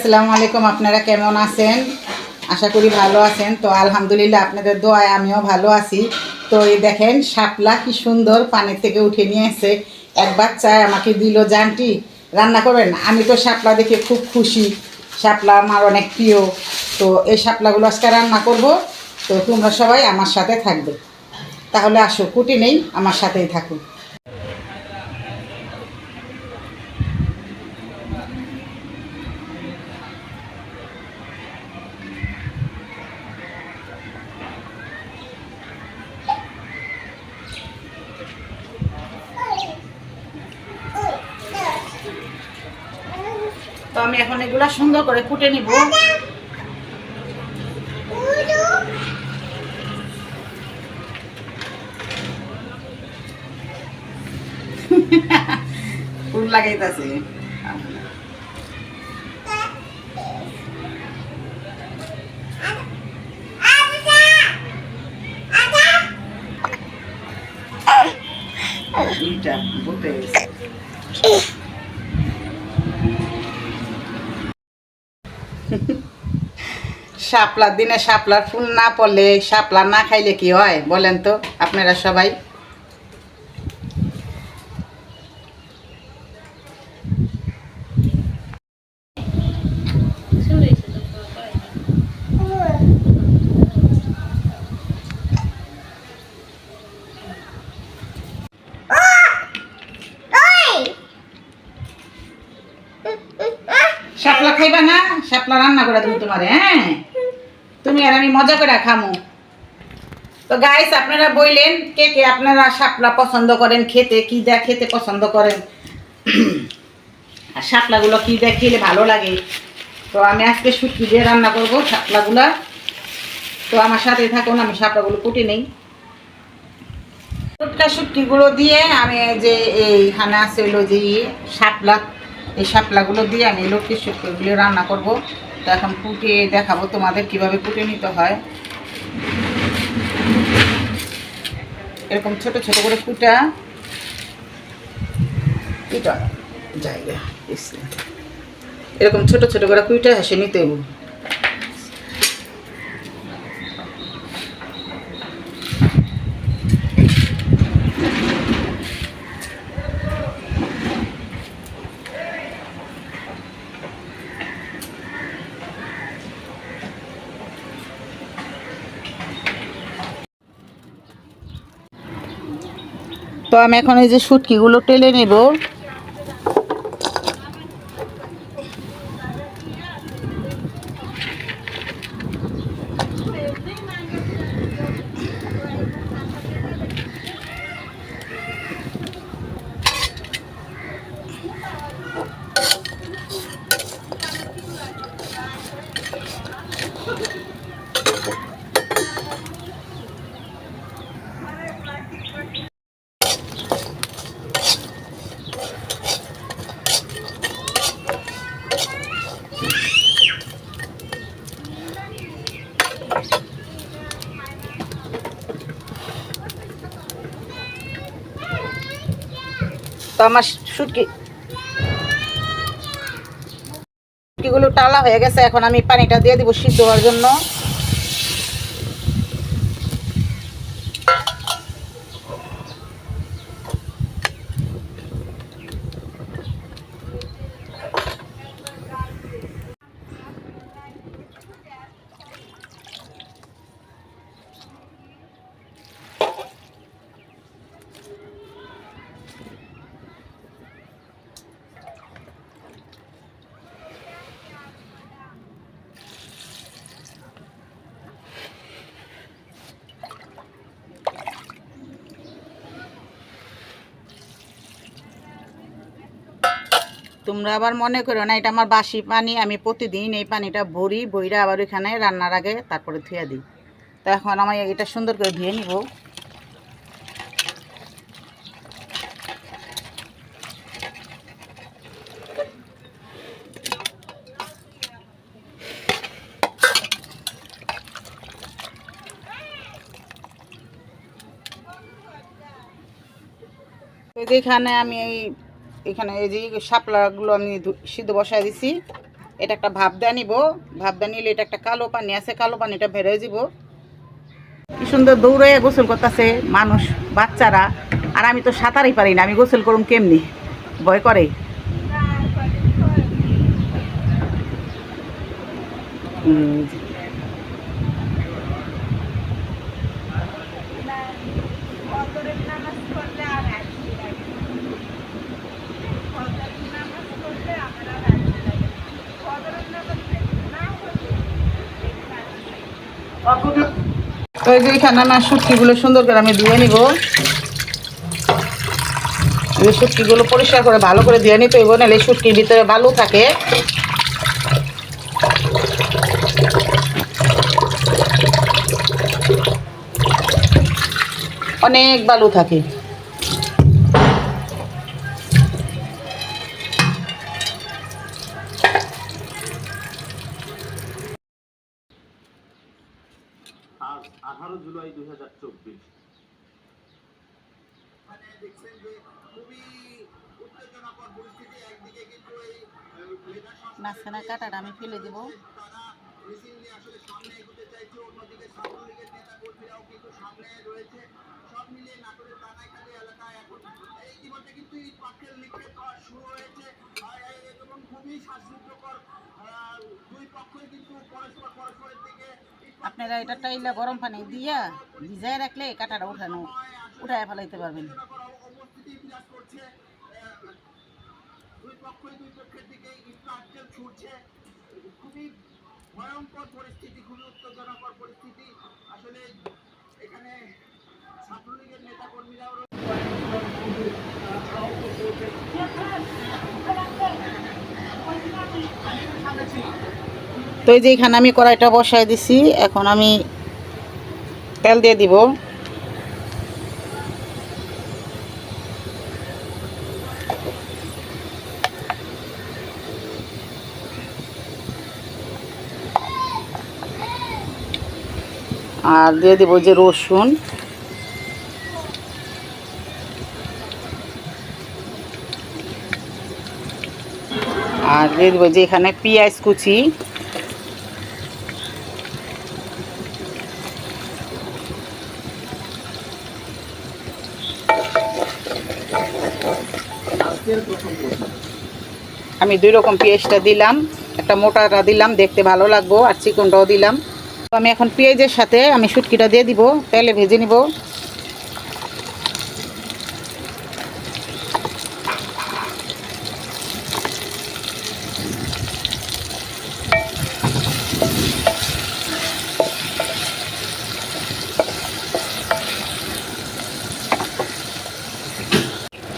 আসসালামু আলাইকুম, আপনারা কেমন আছেন? আশা করি ভালো আছেন। তো আলহামদুলিল্লাহ আপনাদের দোয়ায় আমিও ভালো আছি। তো এই দেখেন, শাপলা কি সুন্দর পানির থেকে উঠে নিয়ে এসে এক বাচ্চায় আমাকে দিল, জানটি, রান্না করবেন? আমি তো শাপলা দেখে খুব খুশি। শাপলা আমার অনেক প্রিয়। তো এই শাপলাগুলো আজকে রান্না করব। তো তোমরা সবাই আমার সাথে থাকবে। তাহলে আসো, কুটি নেই, আমার সাথেই থাকুন। আমি এখন এগুলা সুন্দর করে কুটে নিব। ফুল লাগাইতেছে। শাপলার দিনে শাপলার ফুল না পড়লে শাপলা না খাইলে কি হয়? বলেন তো, আপনারা সবাই। শাপলা খাইবা না? শাপলা রান্না করে দেবো তোমারে হ্যাঁ? আমি মজা করে খামো। তো গাইস আপনারা বললেন কে কে আপনারা শাপলা পছন্দ করেন খেতে, কি দেয়া খেতে পছন্দ করেন। আর শাপলাগুলো কি দেয়া খেলে ভালো লাগে। তো আমি আজকে শুটকি দিয়ে রান্না করব শাপলাগুলা। তো আমার সাথে থাকুন, আমি শাপলাগুলো কুটে নেই। টুটকা শুটকিগুলো দিয়ে আমি যে এইখানে আছে হলো যে শাপলা, এই শাপলাগুলো দিয়ে আমি লক্ষ্মীর শুটকিগুলো রান্না করব। তো এখন কুটে দেখাবো তোমাদের কীভাবে কুটে নিতে হয়। এরকম ছোট ছোট করে কুটা কুটা জায়গা এরকম ছোট ছোট করে কুইটা হেসে নিতে তো আমি এখন এই যে শুটকিগুলো টেলে নেব। তো আমার শুটকি শুটকিগুলো টালা হয়ে গেছে, এখন আমি পানিটা দিয়ে দিব সিদ্ধ হওয়ার জন্য। তোমরা আবার মনে করো না, এটা আমার বাসি পানি, আমি প্রতিদিন এই পানিটা ভরি, বইরা আবার ওইখানে রান্নার আগে তারপরে ধুয়ে দিই। তো এখন আমি এটা সুন্দর করে ধুয়ে নিব। এখানে আমি এই এখানে এই যে শাপলাগুলো আমি সিদ্ধ বসায় দিছি, এটা একটা দেওয়া নিব। দেওয়া নিলে এটা একটা কালো পানি আছে, কালো পানি পানিটা বেরোয় যাব। কি সুন্দর দৌড়ে গোসল করতেছে মানুষ, বাচ্চারা। আর আমি তো সাঁতারই পারি না, আমি গোসল করুম কেমনি? ভয় করে। হুম। তো এই যে এখানে শুটকিগুলো সুন্দর করে আমি ধুয়ে নিব। এই শুটকিগুলো পরিষ্কার করে ভালো করে ধুয়ে নিতে হইব, নাহলে শুটকির ভিতরে বালু থাকে। অনেক বালু থাকে। কাটাটা আমি ফেলে দেব। আপনারা এটা টাইলা গরম পানি দিয়া ভিজায় রাখলে কাটাটা উঠানো উঠায় ফেলাইতে পারবেন। পক্ষই দুই পক্ষের দিকে আটকেল ছুটছে। খুবই ভয়ঙ্কর পরিস্থিতি, খুবই উত্তেজনাকর পরিস্থিতি। আসলে এখানে ছাত্রলীগের তো এই যে এখানে আমি কড়াইটা বসায় দিছি, এখন আমি তেল দিয়ে দিব। আর দিয়ে দিব যে রসুন। আর দিয়ে দিব যে এখানে পেঁয়াজ কুচি। আমি দুই রকম পেঁয়াজটা দিলাম, একটা মোটাটা দিলাম, দেখতে ভালো লাগবো, আর চিকনটাও দিলাম। আমি এখন পেঁয়াজের সাথে আমি শুটকিটা দিয়ে দিব, তেলে ভেজে নিব।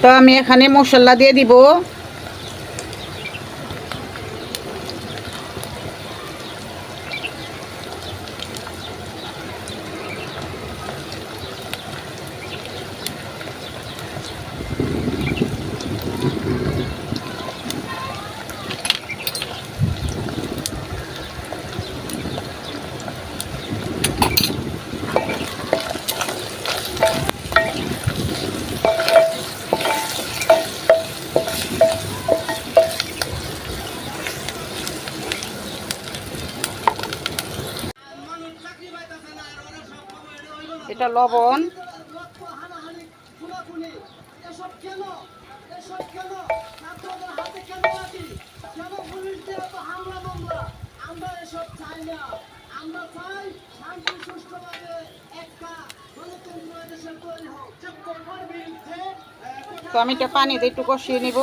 তো আমি এখানে মশলা দিয়ে দিব এটা লবণ এসব কেন এসব কেন ছাত্রদের হাতে কেন আছি কেন পুলিশ দিয়ে এত চক্কর বিরুদ্ধে তো আমি এটা পানিতে একটু কষিয়ে নিব।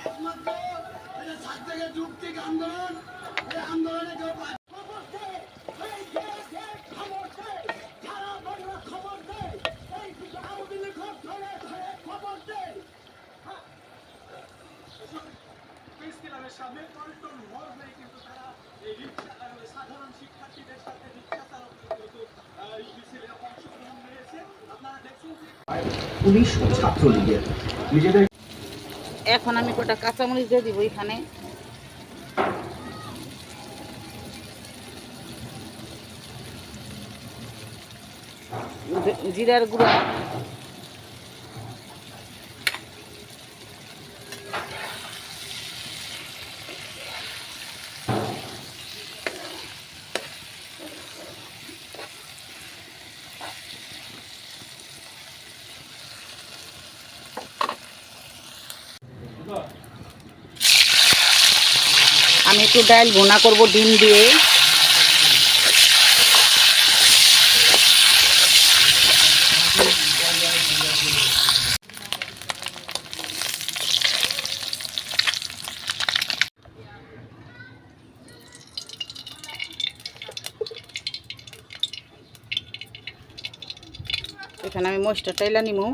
এটা আন্দোলনে যে এই সামনে পল্টন মোড় হয়ে কিন্তু তারা এই রিক্সা সাধারণ শিক্ষার্থীদের সাথে রিক্সা চালক কিন্তু এই মিছিলে অংশগ্রহণ নিয়েছে। আপনারা দেখছেন পুলিশ ও ছাত্রলীগের নিজেদের এখন আমি কটা কাঁচামরিচ দিয়ে দিব এখানে। জিরার গুঁড়া। একটু ডাল ভুনা করব ডিম দিয়ে। এখানে আমি মশটা টাইলা নিমু।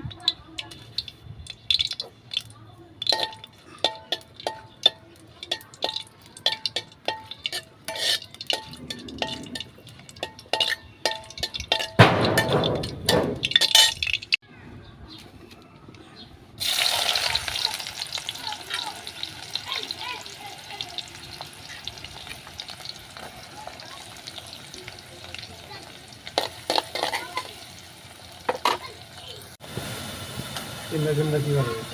চিল্লা চিল্লা কী হবে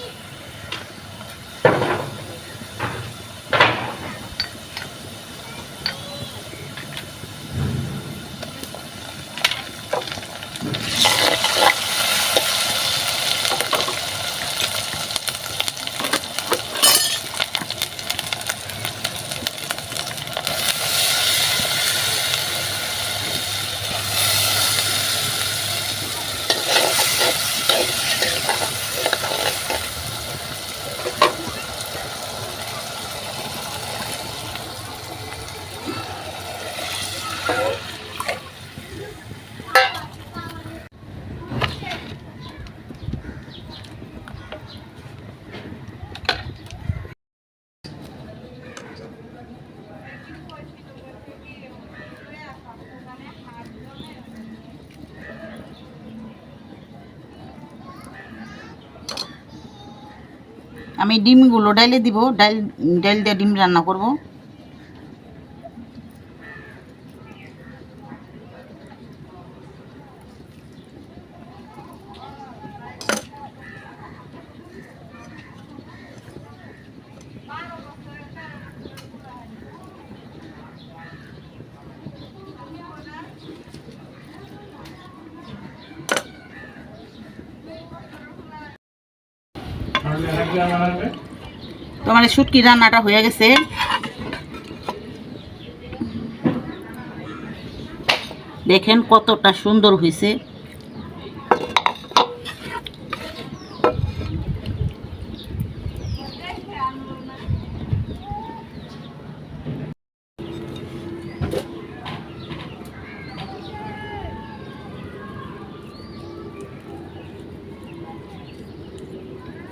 আমি ডিমগুলো ডাইলে দিব ডাইল ডাইল দিয়ে ডিম রান্না করব। তোমার শুটকি রান্নাটা হয়ে গেছে। দেখেন কতটা সুন্দর হয়েছে।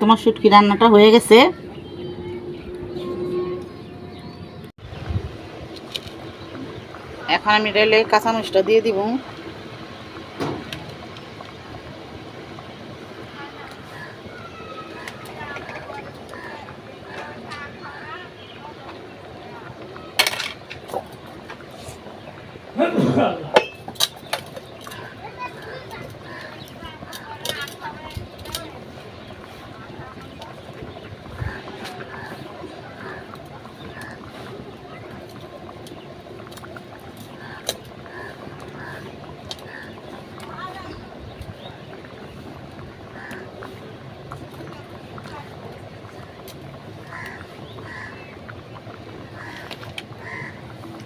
তোমার শুটকি রান্নাটা হয়ে গেছে। এখন আমি রেলে কাঁচামরিচটা দিয়ে দিব।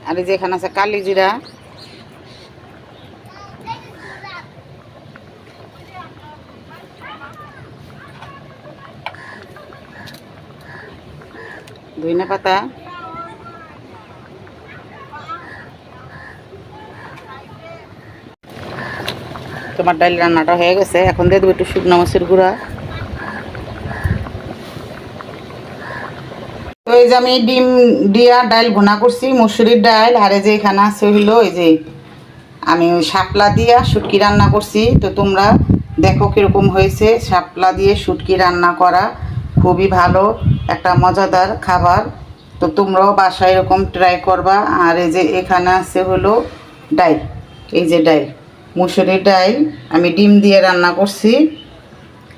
আর এই যে এখানে আছে কালি জিরা। ধইনা পাতা। তোমার ডাল রান্নাটা হয়ে গেছে। এখন দিয়ে দেবো একটু শুকনো মাছের গুঁড়া। এই যে আমি ডিম দিয়া ডাল ভুনা করছি, মুসুরির ডাল আর এই যে এখানে আছে হইল এই যে আমি শাপলা দিয়া শুটকি রান্না করছি। তো তোমরা দেখো কীরকম হয়েছে, শাপলা দিয়ে শুটকি রান্না করা খুবই ভালো, একটা মজাদার খাবার। তো তোমরাও বাসায় এরকম ট্রাই করবা। আর এই যে এখানে আছে হলো ডাইল, এই যে ডাইল, মুসুরির ডাইল আমি ডিম দিয়ে রান্না করছি।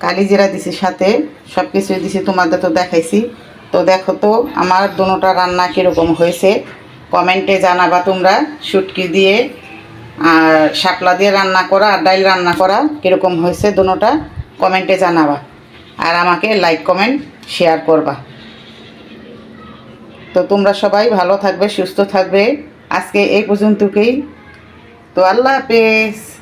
কালি জিরা দিছি সাথে সব কিছুই দিছি, তোমাদের তো দেখাইছি। তো দেখো তো, আমার দুটোটা রান্না কীরকম হয়েছে। কমেন্টে জানাবা তোমরা, শুটকি দিয়ে আর শাপলা দিয়ে রান্না করা আর ডাইল রান্না করা কীরকম হয়েছে দুটোটা কমেন্টে জানাবা। আর আমাকে লাইক, কমেন্ট, শেয়ার করবা। তো তোমরা সবাই ভালো থাকবে, সুস্থ থাকবে। আজকে এই পর্যন্তকেই। তো আল্লাহ হাফেজ।